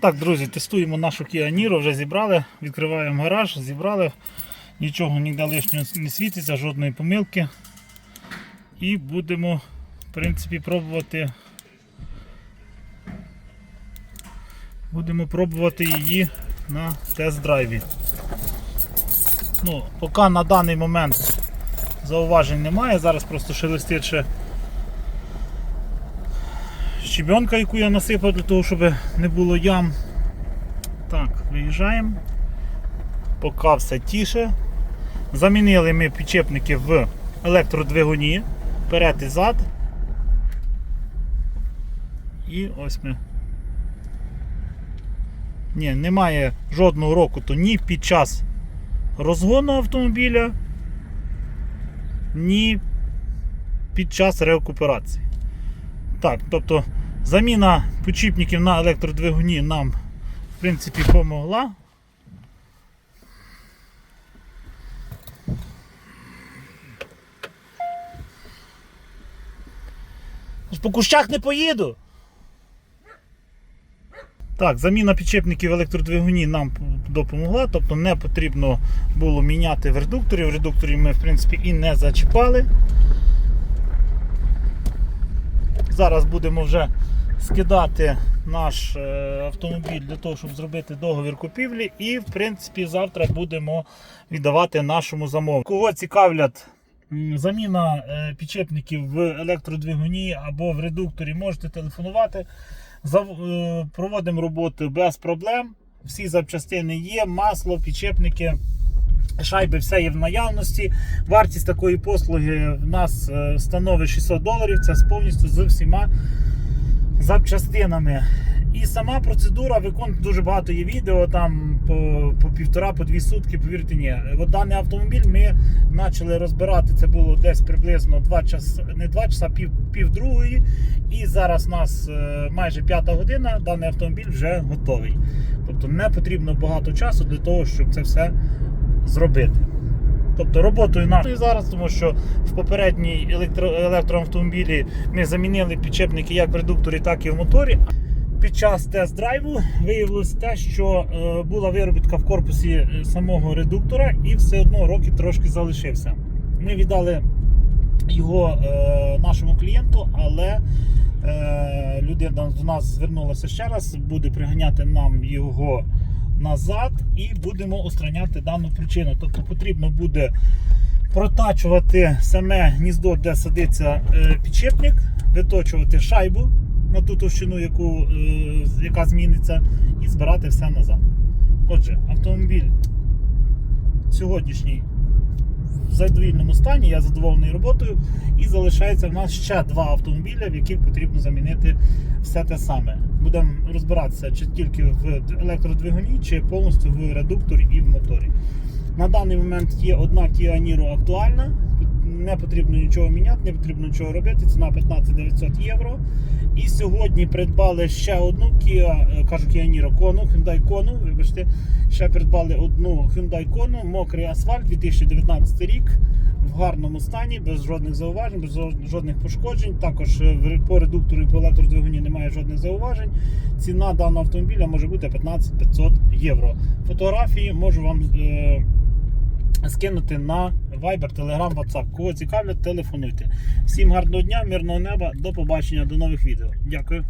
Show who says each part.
Speaker 1: Так, друзі, тестуємо нашу Niro, вже зібрали, відкриваємо гараж, зібрали, нічого ніде лишнього не світиться, жодної помилки. І будемо, в принципі, пробувати. Будемо пробувати її на тест-драйві. Ну, поки на даний момент зауважень немає, зараз просто шелестить ще щебенка, яку я насипав для того, щоб не було ям. Так, виїжджаємо. Поки все тіше. Замінили ми підчепники в електродвигуні. Вперед і зад. І ось ми. Ні, немає жодного року, то ні під час розгону автомобіля, ні під час рекуперації. Так, тобто заміна підчіпників на електродвигуні нам в принципі помогла. По кущах не поїду. Так, заміна підчепників в електродвигуні нам допомогла, тобто не потрібно було міняти в редукторі. В редукторі ми в принципі і не зачіпали. Зараз будемо вже скидати наш е, автомобіль для того, щоб зробити договір купівлі. І, в принципі, завтра будемо віддавати нашому замовнику. Кого цікавлять заміна е, підчепників в електродвигуні або в редукторі, можете телефонувати. Е, Проводимо роботу без проблем. Всі запчастини є, масло, підчепники. Шайби все є в наявності. Вартість такої послуги в нас становить 600 доларів. Це повністю з всіма запчастинами. І сама процедура виконує дуже багато є відео, там по, по півтора, по дві сутки, повірте ні. От даний автомобіль ми почали розбирати. Це було десь приблизно 2 час, не 2 часа, пів, пів другої. І зараз у нас е, майже п'ята година, даний автомобіль вже готовий. Тобто не потрібно багато часу для того, щоб це все зробити. Тобто роботою нашою зараз, тому що в попередній електро, електроавтомобілі ми замінили підчепники як в редукторі, так і в моторі. Під час тест-драйву виявилось те, що е, була виробітка в корпусі е, самого редуктора і все одно років трошки залишився. Ми віддали його е, нашому клієнту, але е, людина до нас звернулася ще раз, буде приганяти нам його назад і будемо устраняти дану причину. Тобто потрібно буде протачувати саме гніздо, де садиться е, підчепник, виточувати шайбу на ту товщину, яку, е, яка зміниться, і збирати все назад. Отже, автомобіль сьогоднішній в задовільному стані, я задоволений роботою. І залишається в нас ще два автомобіля, в яких потрібно замінити все те саме. Будемо розбиратися чи тільки в електродвигуні, чи повністю в редукторі і в моторі. На даний момент є одна Kia Niro актуальна. Не потрібно нічого міняти, не потрібно нічого робити. Ціна 15 900 євро. І сьогодні придбали ще одну Kia, е, кажу Kia Niro Kona, Hyundai Kona, вибачте, ще придбали одну Hyundai Kona, мокрий асфальт 2019 рік. В гарному стані, без жодних зауважень, без жодних пошкоджень. Також е, по редуктору і по електродвигуні немає жодних зауважень. Ціна даного автомобіля може бути 15 500 євро. Фотографії можу вам е, скинути на Viber, Telegram, WhatsApp. Кого цікавлять, телефонуйте. Всім гарного дня, мирного неба, до побачення, до нових відео. Дякую.